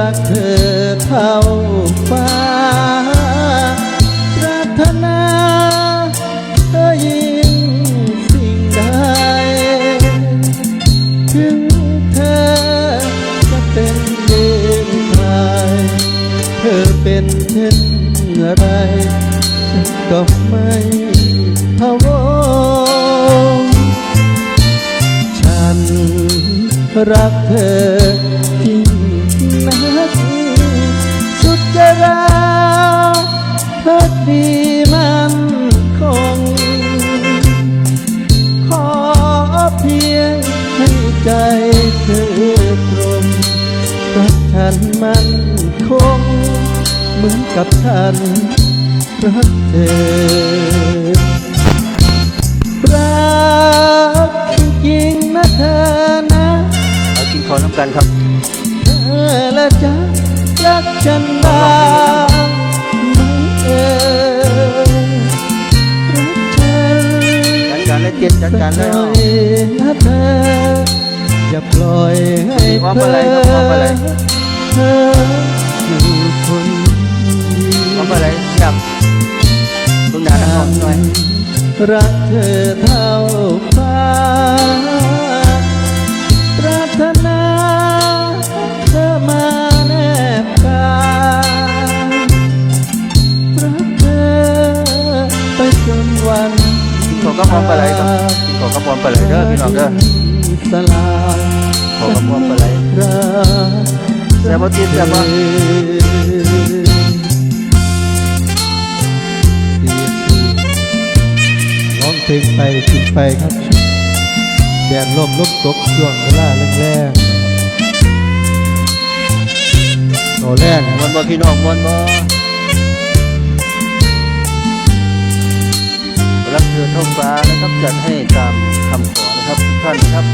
รักเธอเท่าฟ้าปรารถนาเธอยิ่งสิ่งใด ถึงเธอจะเป็นเดนใครเธอเป็นเช่นอะไร ฉันก็ไม่พะวงฉันรักเธอ กับฉันรักเธอ รักจริงๆนะเธอนะเอากินข้าวน้ำกันครับ เธอละจะรักฉันบ้างไหมเอ่ยรักฉันจัดการเลยเจ็ดจัดการเลยสัเอาหน่อยนะเธออย่าปล่อยให้ว่าเธเมื่ออไหร่ครับว่าเมื่อไหร่เธอ รักเธอเท่าฟ้าปรารถนาเธอมาแนบกายรักเธอไปจนวันกินข้าวก็พร้อมไปเลยครับกินข้าวก็พร้อมไปเลยเด้อพี่น้องเด้อสลายขอกระพวงไปเลยรักแซ่บบ่ติดแซ่บบ่ เพลงไปกินไปครับแดดลมลมตกช่วงเวลาแรงๆโตแรงมวนบ่พี่น้องมวนบ่รักเธอเท่าฟ้านะครับจัดให้ตามคำขอนะครับทุกท่านนะครับ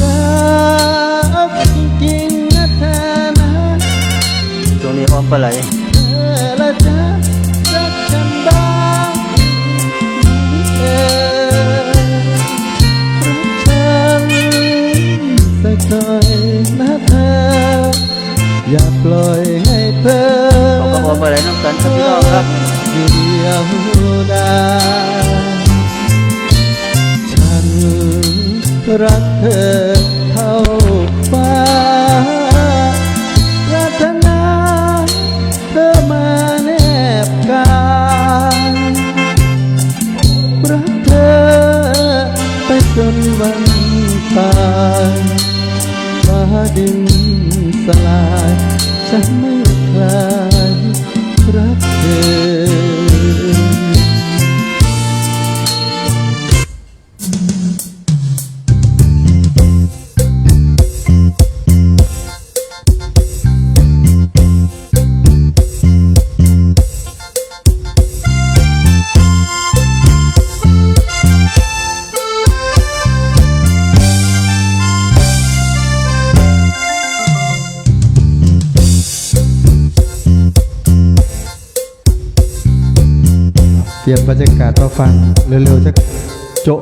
รักจริงๆนะเธอนะตรงนี้อ้อมปลาไหล เตรียมบรรยากาศมาฟังเร็วๆจะโจะ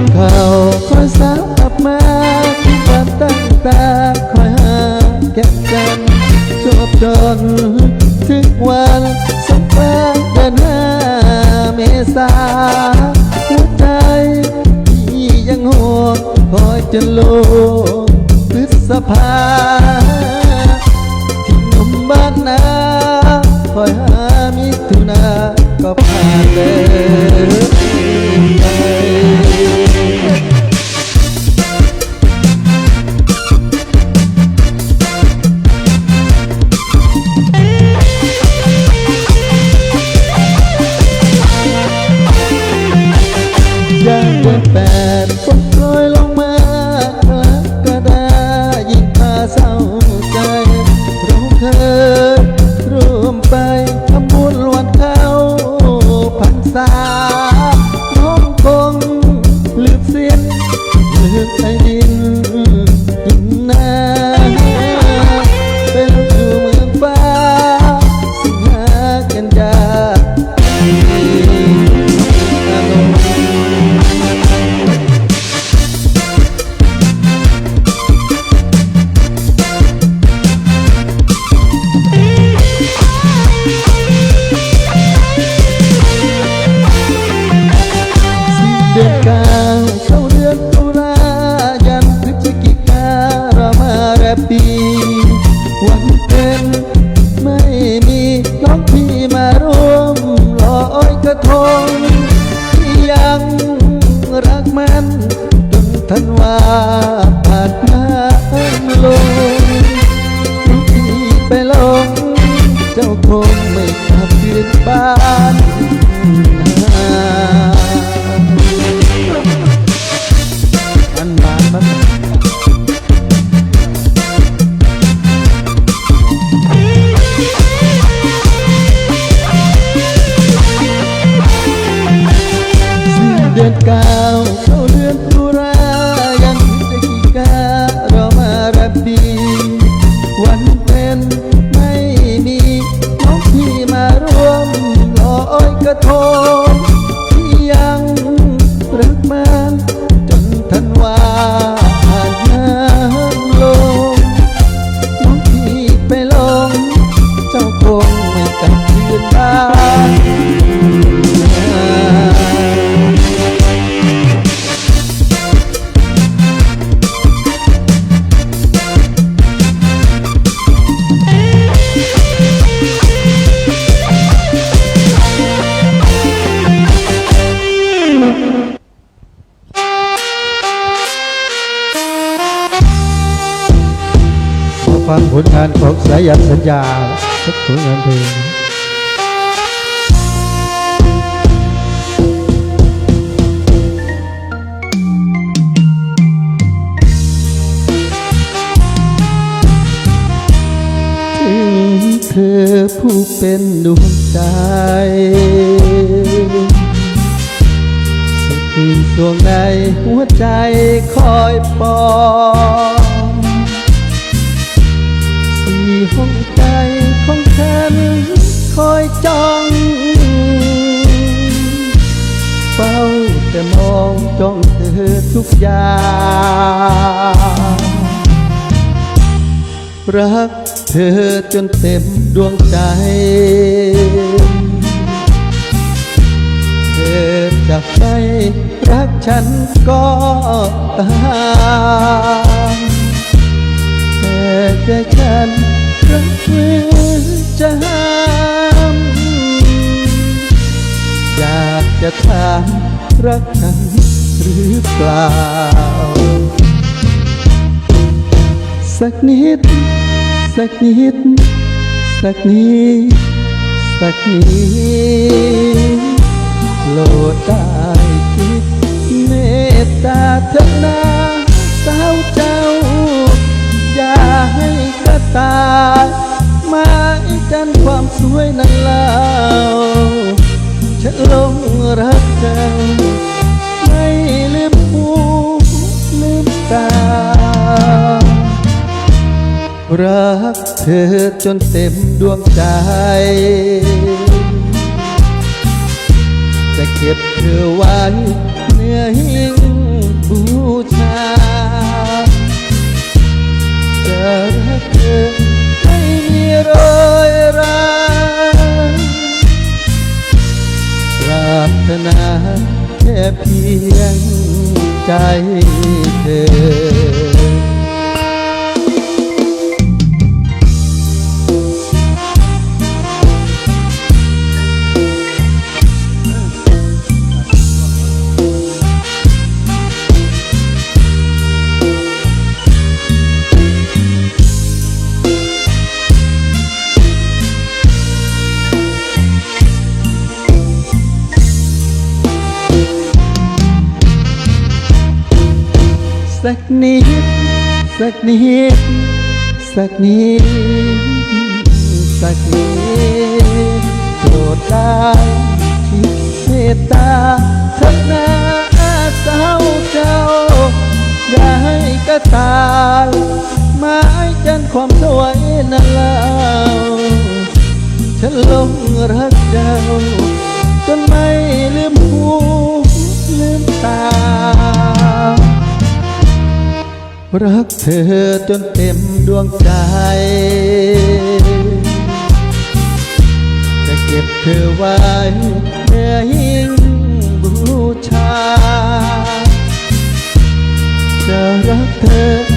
ดเขาคอยสาวกลับมาที่บ้านตั้งตาคอยหาแก่กันจบจนทุกวันสัมพันธ์เดือนห้าเมษาหัวใจที่ยังห่วงคอยจะลงพฤษภา สาน้องคงลืมเสียนลืมใจดิน กระทงที่ยังรักมันจนทันว่า อานของสายันสัญญาสักผลงานเพลงถึงเธอผู้เป็นดวงใจสุดที่ดวงในหัวใจคอยปอง รักเธอจนเต็มดวงใจ เธอจะไม่รักฉันก็ตามแต่ใจฉันรักมือจะห้ามอยากจะถามรักฉันหรือเปล่า สักนิด สักนิด สักนิดสักนิดโลดได้คิดเมตตาเถอะนะสาวเจ้า อย่าให้กระตายไมาจันความสวยนั้นแล้ว อจนเต็มดวงใจ จะเก็บเธอไว้เนื้อหิ้งบูชา จะรักเธอไม่มีรอยราปรารถนาแค่เพียงใจเธอ นิด สักนิด สักนิด สักนิดโปรดได้คิดเมตตาเถิดนาสาวเจ้า อย่าให้กระตายไม้จันความสวยนั่นเล่าฉันลงรักเจ้า รักเธอจนเต็มดวงใจ จะเก็บเธอไว้เพื่อยิ่งบูชา จะรักเธอ